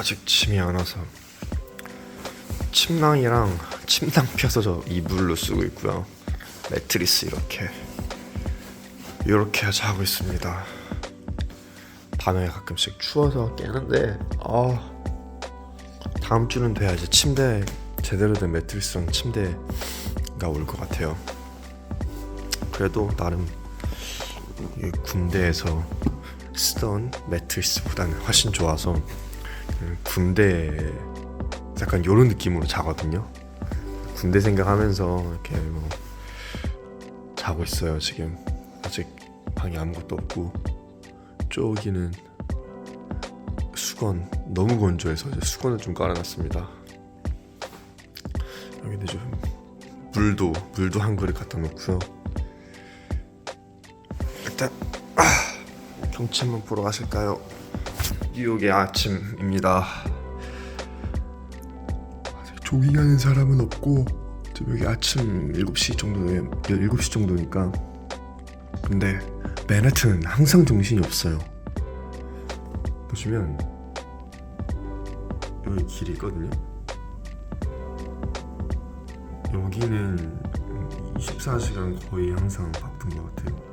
아직 침이 안 와서 침낭이랑 침낭 펴서 저 이불로 쓰고 있고요. 매트리스 이렇게 이렇게 자고 있습니다. 밤에 가끔씩 추워서 깨는데 아 다음 주는 돼야 이제 침대 제대로 된 매트리스랑 침대가 올 것 같아요. 그래도 나름 이 군대에서 쓰던 매트리스보다는 훨씬 좋아서 그 군대 약간 이런 느낌으로 자거든요. 군대 생각하면서 이렇게 뭐 자고 있어요 지금 아직 방에 아무것도 없고 저기는 수건 너무 건조해서 수건을 좀 깔아놨습니다. 여기는 좀 물도 물도 한 그릇 갖다 놓고요. 일단 아, 경치 한번 보러 가실까요? 뉴욕의 아침입니다. 조깅하는 사람은 없고 여기 아침 7시 정도에 7시 정도니까 근데 맨해튼은 항상 정신이 없어요. 보시면 여기 길이 있거든요. 여기는 24시간 거의 항상 바쁜 것 같아요.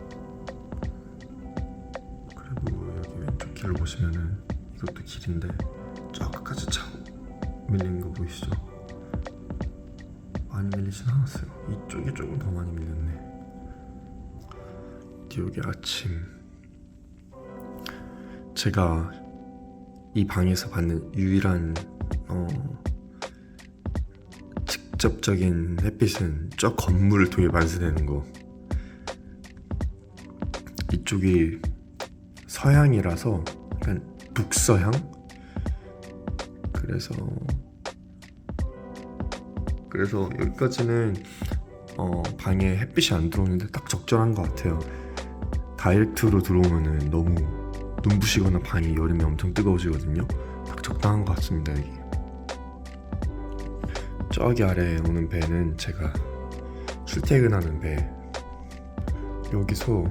길을 보시면은 이것도 길인데 저 끝까지 차 밀린 거 보이시죠? 많이 밀리진 않았어요. 이쪽이 조금 더 많이 밀렸네. 뉴욕의 아침. 제가 이 방에서 받는 유일한 어, 직접적인 햇빛은 저 건물을 통해 반사되는 거. 이쪽이 서향이라서 약간 북서향. 그래서 그래서 여기까지는 어, 방에 햇빛이 안 들어오는데 딱 적절한 것 같아요. 다이렉트로 들어오면은 너무 눈부시거나 방이 여름에 엄청 뜨거워지거든요. 딱 적당한 것 같습니다 여기. 저기 아래에 오는 배는 제가 출퇴근하는 배. 여기서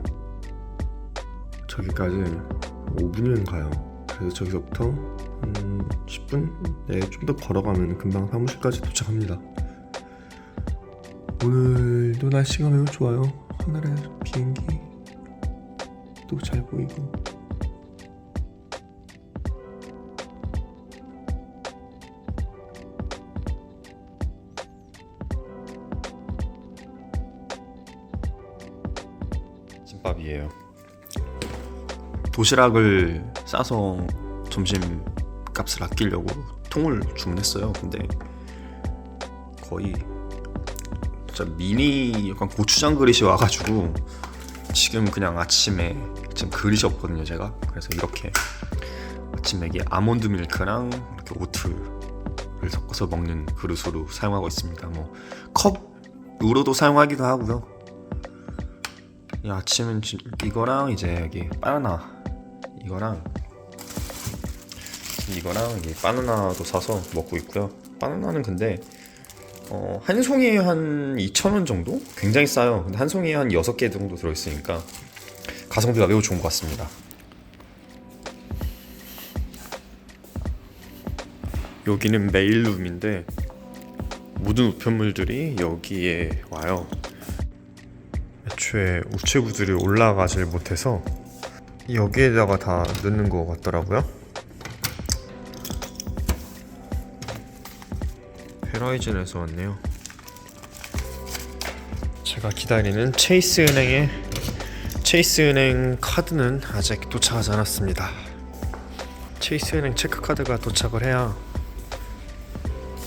저기까지 5분이면 가요. 그래서 저기서부터 한 10분? 네, 좀더 걸어가면 금방 사무실까지 도착합니다. 오늘도 날씨가 매우 좋아요. 하늘에 비행기 또 잘 보이고. 김밥이에요. 도시락을 싸서 점심 값을 아끼려고 통을 주문했어요. 근데 거의 진짜 미니 약간 고추장 그릇이 와가지고 지금 그냥 아침에 지금 그릇이 없거든요. 제가 그래서 이렇게 아침에 이게 아몬드 밀크랑 이렇게 오트를 섞어서 먹는 그릇으로 사용하고 있습니다. 뭐 컵으로도 사용하기도 하고요. 이 아침은 지- 이거랑 이제 여기 바나나 이거랑 이거랑 이게 바나나도 사서 먹고 있고요. 바나나는 근데 어, 한 송이에 한 2,000원 정도? 굉장히 싸요. 근데 한 송이에 한 6개 정도 들어있으니까 가성비가 매우 좋은 것 같습니다. 여기는 메일룸인데 모든 우편물들이 여기에 와요. 애초에 우체부들이 올라가질 못해서 여기에다가 다 넣는 것 같더라고요. 베라이즌에서 왔네요. 제가 기다리는 체이스 은행의 체이스 은행 카드는 아직 도착하지 않았습니다. 체이스 은행 체크 카드가 도착을 해야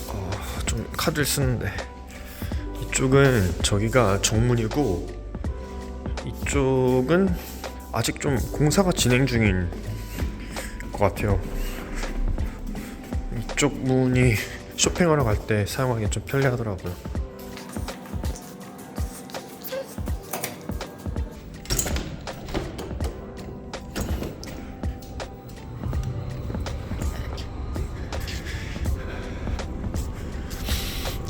어, 좀 카드를 쓰는데 이쪽은 저기가 정문이고 이쪽은 아직 좀 공사가 진행 중인 것 같아요. 이쪽 문이 쇼핑하러 갈 때 사용하기 좀 편리하더라고요.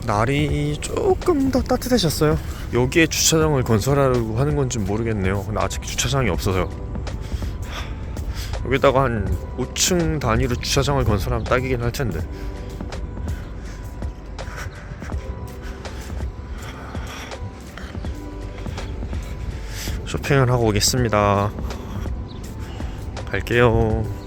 날이 조금 더 따뜻해졌어요. 여기에 주차장을 건설하려고 하는 건지 모르겠네요. 근데 아직 주차장이 없어서 여기다가 한 5층 단위로 주차장을 건설하면 딱이긴 할 텐데. 쇼핑을 하고 오겠습니다. 갈게요.